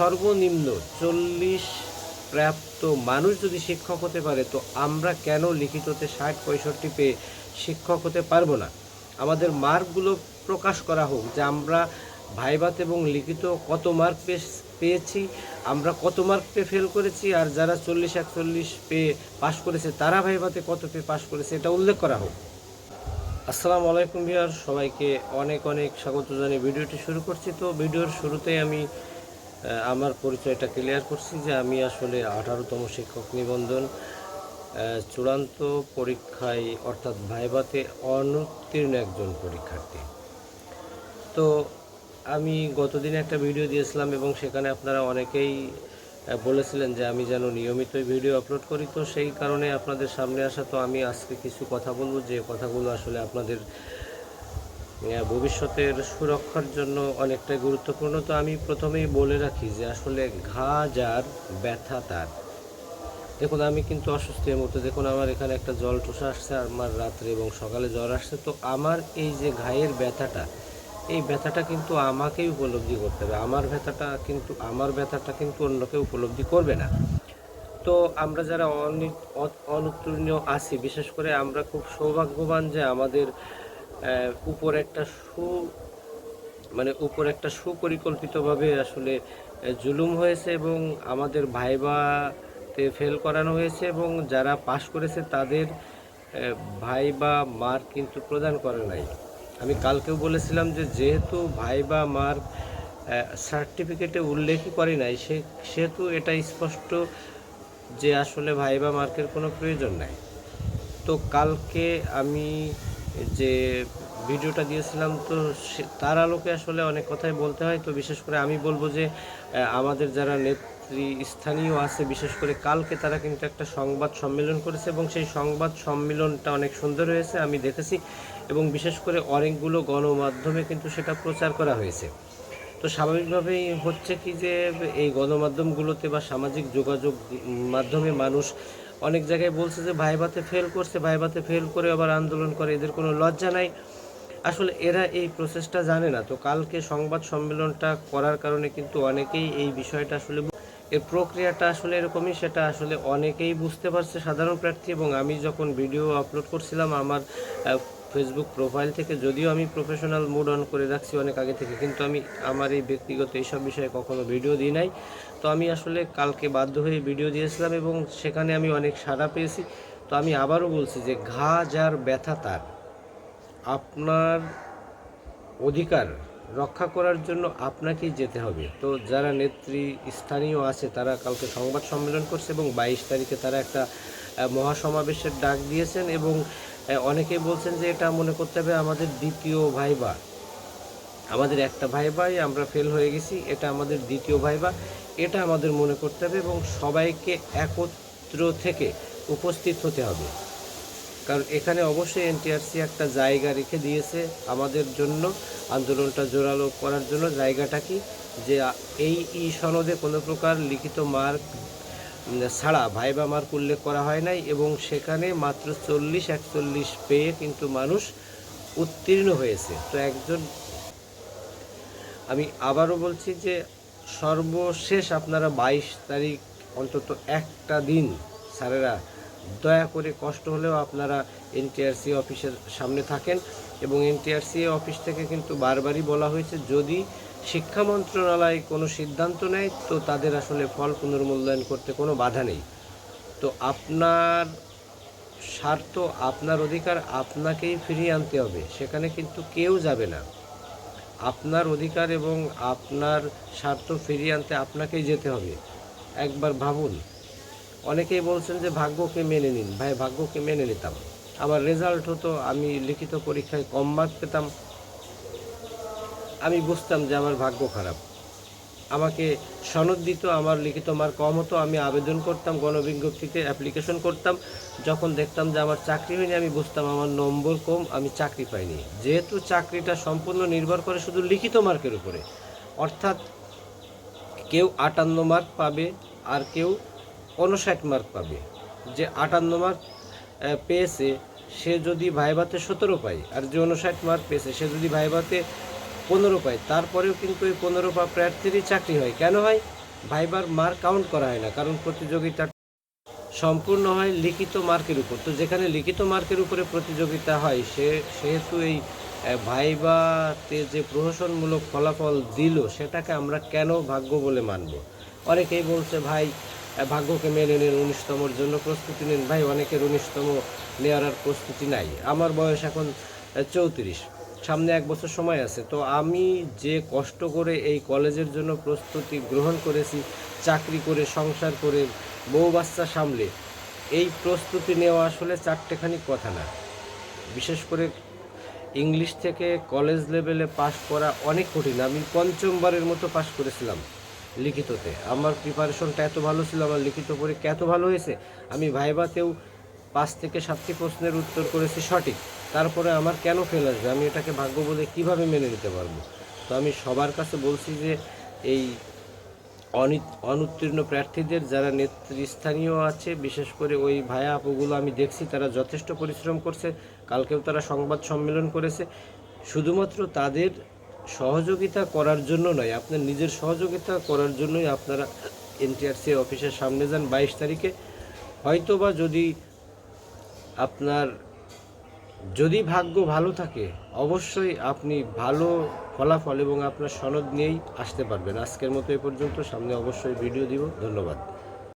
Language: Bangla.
সর্বনিম্ন চল্লিশ প্রাপ্ত মানুষ যদি শিক্ষক হতে পারে, তো আমরা কেন লিখিততে ষাট পঁয়ষট্টি পেয়ে শিক্ষক হতে পারব না? আমাদের মার্কগুলো প্রকাশ করা হোক যে আমরা ভাইভাত এবং লিখিত কত মার্ক পেয়েছি, আমরা কত মার্ক পেয়ে ফেল করেছি, আর যারা চল্লিশ একচল্লিশ পেয়ে পাশ করেছে, তারা ভাইভাতে কত পেয়ে পাশ করেছে, এটা উল্লেখ করা হোক। আসসালামু আলাইকুম ভিউয়ার সবাইকে অনেক অনেক স্বাগত জানিয়ে ভিডিওটি শুরু করছি। তো ভিডিওর শুরুতেই আমি আমার পরিচয়টা ক্লিয়ার করছি যে আমি আসলে আঠারোতম শিক্ষক নিবন্ধন চূড়ান্ত পরীক্ষায় অর্থাৎ ভাইবাতে অনুত্তীর্ণ একজন পরীক্ষার্থী। তো আমি গতদিন একটা ভিডিও দিয়েছিলাম এবং সেখানে আপনারা অনেকেই বলেছিলেন যে আমি যেন নিয়মিত ভিডিও আপলোড করি। তো সেই কারণে আপনাদের সামনে আসা, তো আমি আজকে কিছু কথা বলব। যে কথাগুলো আসলে আপনাদের ভবিষ্যতের সুরক্ষার জন্য অনেকটাই গুরুত্বপূর্ণ। তো আমি প্রথমেই বলে রাখি যে আসলে ঘা, যার ব্যথা, তার। দেখুন, আমি কিন্তু অসুস্থের মতো দেখুন, আমার এখানে একটা জল টোসা আসছে, আমার রাত্রে এবং সকালে জ্বর আসছে। তো আমার এই যে ঘায়ের ব্যথাটা, এই ব্যথাটা কিন্তু আমাকেই উপলব্ধি করতে হবে। আমার ব্যথাটা কিন্তু, আমার ব্যথাটা কিন্তু অন্যকে উপলব্ধি করবে না। তো আমরা যারা অনি- অনুত্তীর্ণ আছি, বিশেষ করে আমরা খুব সৌভাগ্যবান যে আমাদের উপর একটা সু মানে উপর একটা সুপরিকল্পিতভাবে আসলে জুলুম হয়েছে এবং আমাদের ভাইবাতে ফেল করানো হয়েছে এবং যারা পাশ করেছে তাদের ভাইবা মার্ক কিন্তু প্রদান করে নাই। আমি কালকেও বলেছিলাম যে যেহেতু ভাইবা মার্ক সার্টিফিকেটে উল্লেখই করে নাই, সে সেহেতু এটা স্পষ্ট যে আসলে ভাইবা মার্কের কোনো প্রয়োজন নাই। তো কালকে আমি যে ভিডিওটা দিয়েছিলাম, তো তার আলোকে আসলে অনেক কথাই বলতে হয়। তো বিশেষ করে আমি বলব যে আমাদের যারা নেত্রী স্থানীয় আছে, বিশেষ করে কালকে তারা কিন্তু একটা সংবাদ সম্মেলন করেছে এবং সেই সংবাদ সম্মেলনটা অনেক সুন্দর হয়েছে, আমি দেখেছি। এবং বিশেষ করে অনেকগুলো গণমাধ্যমে কিন্তু সেটা প্রচার করা হয়েছে। তো স্বাভাবিকভাবেই হচ্ছে কি যে, এই গণমাধ্যমগুলোতে বা সামাজিক যোগাযোগ মাধ্যমে মানুষ অনেক জায়গায় বলছে যে ভাইভাতে ফেল করছে, ভাইভাতে ফেল করে আবার আন্দোলন করে, এদের কোনো লজ্জা নাই। আসলে এরা এই প্রসেসটা জানে না। তো কালকে সংবাদ সম্মেলনটা করার কারণে কিন্তু অনেকেই এই বিষয়টা আসলে এর প্রক্রিয়াটা আসলে এরকমই, সেটা আসলে অনেকেই বুঝতে পারছে সাধারণ প্রার্থী। এবং আমি যখন ভিডিও আপলোড করছিলাম, আমার ফেসবুক প্রোফাইল থেকে যদিও আমি প্রফেশনাল মুড অন করে রাখছি অনেক আগে থেকে, কিন্তু আমি আমার এই ব্যক্তিগত এইসব বিষয়ে কখনো ভিডিও দিই নাই। তো আমি আসলে কালকে বাধ্য হয়ে ভিডিও দিয়েছিলাম এবং সেখানে আমি অনেক সাড়া পেয়েছি। তো আমি আবারও বলছি যে ঘা, যার ব্যথা তার, আপনার অধিকার রক্ষা করার জন্য আপনাকেই যেতে হবে। তো যারা নেত্রী স্থানীয় আছে, তারা কালকে সংবাদ সম্মেলন করছে এবং বাইশ তারিখে তারা একটা মহাসমাবেশের ডাক দিয়েছেন এবং অনেকেই বলছেন যে এটা মনে করতে হবে আমাদের দ্বিতীয় ভাইবা। আমাদের একটা ভাইবাই আমরা ফেল হয়ে গেছি, এটা আমাদের দ্বিতীয় ভাইবা। এটা আমাদের মনে করতে হবে এবং সবাইকে একত্র থেকে উপস্থিত হতে হবে। কারণ এখানে অবশ্যই এনটিআরসি একটা জায়গা রেখে দিয়েছে আমাদের জন্য। আন্দোলনটা জোরালো করার জন্য জায়গাটা কি? যে এই ই সনদে কোনো প্রকার লিখিত মার্ক ছাড়া ভাইবা মার্ক উল্লেখ করা হয় নাই এবং সেখানে মাত্র চল্লিশ, একচল্লিশ পেয়ে কিন্তু মানুষ উত্তীর্ণ হয়েছে। তো একজন আমি আবারও বলছি যে সর্বশেষ আপনারা বাইশ তারিখ অন্তত একটা দিন স্যারেরা দয়া করে কষ্ট হলেও আপনারা এনটিআরসি অফিসের সামনে থাকেন এবং এনটিআরসি অফিস থেকে কিন্তু বারবারই বলা হয়েছে, যদি শিক্ষা মন্ত্রণালয় কোনো সিদ্ধান্ত নেয়, তো তাদের আসলে ফল পুনর্মূল্যায়ন করতে কোনো বাধা নেই। তো আপনার স্বার্থ, আপনার অধিকার আপনাকেই ফিরিয়ে আনতে হবে, সেখানে কিন্তু কেউ যাবে না। আপনার অধিকার এবং আপনার স্বার্থ ফিরিয়ে আনতে আপনাকেই যেতে হবে। একবার ভাবুন, অনেকেই বলছেন যে ভাগ্যকে মেনে নিন। ভাই, ভাগ্যকে মেনে নিতাম। আমার রেজাল্ট হতো, আমি লিখিত পরীক্ষায় কম মার্ক পেতাম। আমি বুঝতাম যে আমার ভাগ্য খারাপ। আমাকে সনদ দিত, আমার লিখিত মার্ক কম হতো, আমি আবেদন করতাম, গণবিজ্ঞপ্তিতে অ্যাপ্লিকেশন করতাম। যখন দেখতাম যে আমার চাকরি হয়নি, আমি বুঝতাম আমার নম্বর কম, আমি চাকরি পাইনি। যেহেতু চাকরিটা সম্পূর্ণ নির্ভর করে শুধু লিখিত মার্কের উপরে। অর্থাৎ কেউ আটান্ন মার্ক পাবে আর কেউ উনষাট মার্ক পাবে। যে আটান্ন মার্ক পেয়েছে, সে যদি ভাইভাতে সতেরো পায়, আর যে উনষাট মার্ক পেয়েছে, সে যদি ভাইভাতে পনেরো পায়। তারপরেও কিন্তু ওই পনেরো পা প্রার্থীরই চাকরি হয়। কেন হয়? ভাইবার মার্ক কাউন্ট করা হয় না, কারণ প্রতিযোগিতা সম্পূর্ণ হয় লিখিত মার্কের উপর। তো যেখানে লিখিত মার্কের উপরে প্রতিযোগিতা হয়, সে, সেহেতু এই ভাইবাতে যে প্রহসনমূলক ফলাফল দিল, সেটাকে আমরা কেন ভাগ্য বলে মানব? অনেকেই বলছে, ভাই ভাগ্যকে মেনে নিন উনিশতমর জন্য প্রস্তুতি নিন। ভাই, অনেকের উনিশতম নেওয়ার প্রস্তুতি নাই। আমার বয়স এখন চৌত্রিশ। সামনে এক বছর সময় আছে, তো আমি যে কষ্ট করে এই কলেজের জন্য প্রস্তুতি গ্রহণ করেছি, চাকরি করে, সংসার করে, বউ বাচ্চা সামলে, এই প্রস্তুতি নেওয়া আসলে চারটেখানি কথা না। বিশেষ করে ইংলিশ থেকে কলেজ লেভেলে পাশ করা অনেক কঠিন। আমি পঞ্চমবারের মতো পাশ করেছিলাম লিখিততে। আমার প্রিপারেশনটা এত ভালো ছিল, আমার লিখিত পরীক্ষা এত ভালো হয়েছে, আমি ভাইবাতেও পাঁচ থেকে সাতটি প্রশ্নের উত্তর করেছি সঠিক। তারপরে আমার কেন ফেল আসবে? আমি এটাকে ভাগ্য বলে কীভাবে মেনে নিতে পারব? তো আমি সবার কাছে বলছি যে, এই অনি- অনুত্তীর্ণ প্রার্থীদের যারা নেতৃস্থানীয় আছে, বিশেষ করে ওই ভাইয়া আপুগুলো আমি দেখছি, তারা যথেষ্ট পরিশ্রম করছে। কালকেও তারা সংবাদ সম্মেলন করেছে। শুধুমাত্র তাদের সহযোগিতা করার জন্য নয়, আপনার নিজের সহযোগিতা করার জন্যই আপনারা এনটিআরসি অফিসের সামনে যান বাইশ তারিখে। হয়তোবা যদি আপনার যদি ভাগ্য ভালো থাকে, অবশ্যই আপনি ভালো ফলাফল এবং আপনার সনদ নিয়েই আসতে পারবেন। আজকের মতো এ পর্যন্ত। সামনে অবশ্যই ভিডিও দিব। ধন্যবাদ।